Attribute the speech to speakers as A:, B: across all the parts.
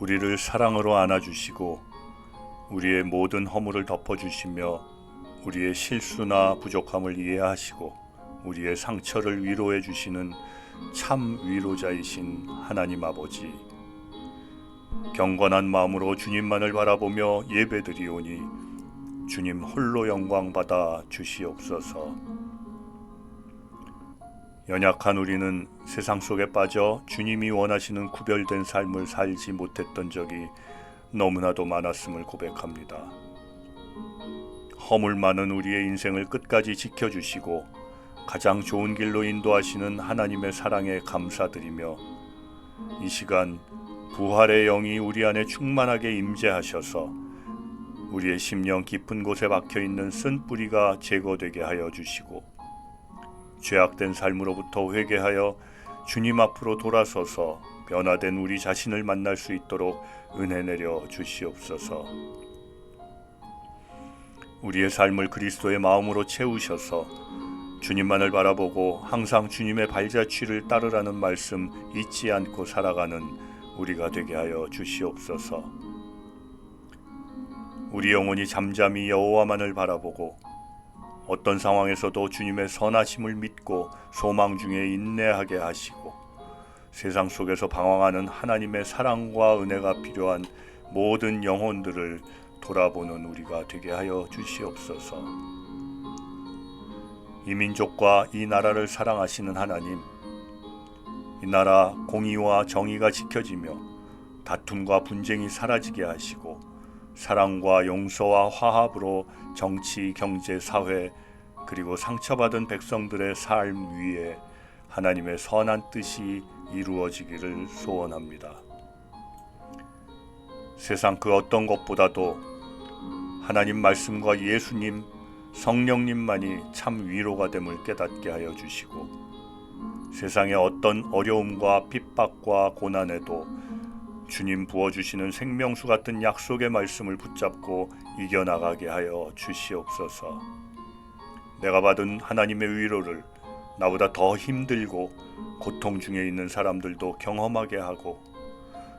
A: 우리를 사랑으로 안아주시고 우리의 모든 허물을 덮어주시며 우리의 실수나 부족함을 이해하시고 우리의 상처를 위로해 주시는 참 위로자이신 하나님 아버지. 경건한 마음으로 주님만을 바라보며 예배드리오니 주님 홀로 영광 받아 주시옵소서. 연약한 우리는 세상 속에 빠져 주님이 원하시는 구별된 삶을 살지 못했던 적이 너무나도 많았음을 고백합니다. 허물 많은 우리의 인생을 끝까지 지켜주시고 가장 좋은 길로 인도하시는 하나님의 사랑에 감사드리며 이 시간 부활의 영이 우리 안에 충만하게 임재하셔서 우리의 심령 깊은 곳에 박혀 있는 쓴 뿌리가 제거되게 하여 주시고 죄악된 삶으로부터 회개하여 주님 앞으로 돌아서서 변화된 우리 자신을 만날 수 있도록 은혜 내려 주시옵소서. 우리의 삶을 그리스도의 마음으로 채우셔서 주님만을 바라보고 항상 주님의 발자취를 따르라는 말씀 잊지 않고 살아가는 우리가 되게 하여 주시옵소서. 우리 영혼이 잠잠히 여호와만을 바라보고 어떤 상황에서도 주님의 선하심을 믿고 소망 중에 인내하게 하시고 세상 속에서 방황하는 하나님의 사랑과 은혜가 필요한 모든 영혼들을 돌아보는 우리가 되게 하여 주시옵소서. 이 민족과 이 나라를 사랑하시는 하나님, 이 나라 공의와 정의가 지켜지며 다툼과 분쟁이 사라지게 하시고 사랑과 용서와 화합으로 정치, 경제, 사회 그리고 상처받은 백성들의 삶 위에 하나님의 선한 뜻이 이루어지기를 소원합니다. 세상 그 어떤 것보다도 하나님 말씀과 예수님, 성령님만이 참 위로가 됨을 깨닫게 하여 주시고 세상의 어떤 어려움과 핍박과 고난에도 주님 부어주시는 생명수 같은 약속의 말씀을 붙잡고 이겨나가게 하여 주시옵소서. 내가 받은 하나님의 위로를 나보다 더 힘들고 고통 중에 있는 사람들도 경험하게 하고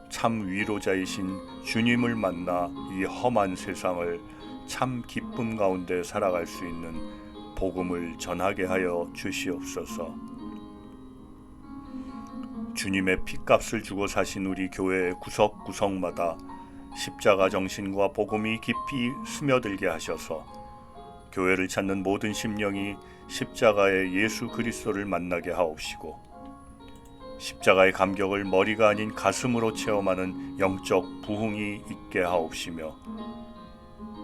A: 참 위로자이신 주님을 만나 이 험한 세상을 참 기쁨 가운데 살아갈 수 있는 복음을 전하게 하여 주시옵소서. 주님의 피값을 주고 사신 우리 교회의 구석구석마다 십자가 정신과 복음이 깊이 스며들게 하셔서 교회를 찾는 모든 심령이 십자가의 예수 그리스도를 만나게 하옵시고 십자가의 감격을 머리가 아닌 가슴으로 체험하는 영적 부흥이 있게 하옵시며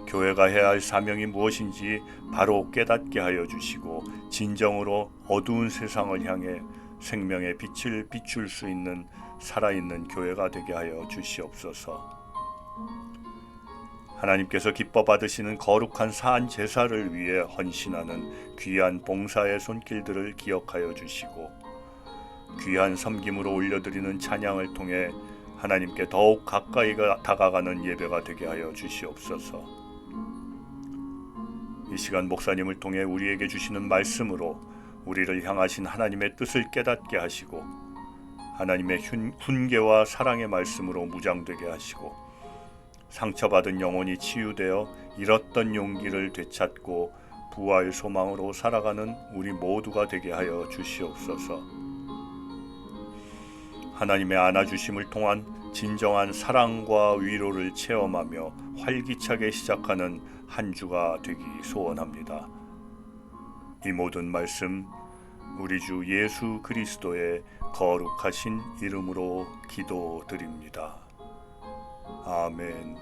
A: 교회가 해야 할 사명이 무엇인지 바로 깨닫게 하여 주시고 진정으로 어두운 세상을 향해 생명의 빛을 비출 수 있는 살아있는 교회가 되게 하여 주시옵소서. 하나님께서 기뻐 받으시는 거룩한 사한 제사를 위해 헌신하는 귀한 봉사의 손길들을 기억하여 주시고 귀한 섬김으로 올려드리는 찬양을 통해 하나님께 더욱 가까이 다가가는 예배가 되게 하여 주시옵소서. 이 시간 목사님을 통해 우리에게 주시는 말씀으로 우리를 향하신 하나님의 뜻을 깨닫게 하시고 하나님의 훈계와 사랑의 말씀으로 무장되게 하시고 상처받은 영혼이 치유되어 잃었던 용기를 되찾고 부활 소망으로 살아가는 우리 모두가 되게 하여 주시옵소서. 하나님의 안아주심을 통한 진정한 사랑과 위로를 체험하며 활기차게 시작하는 한 주가 되기 소원합니다. 이 모든 말씀 우리 주 예수 그리스도의 거룩하신 이름으로 기도드립니다. 아멘.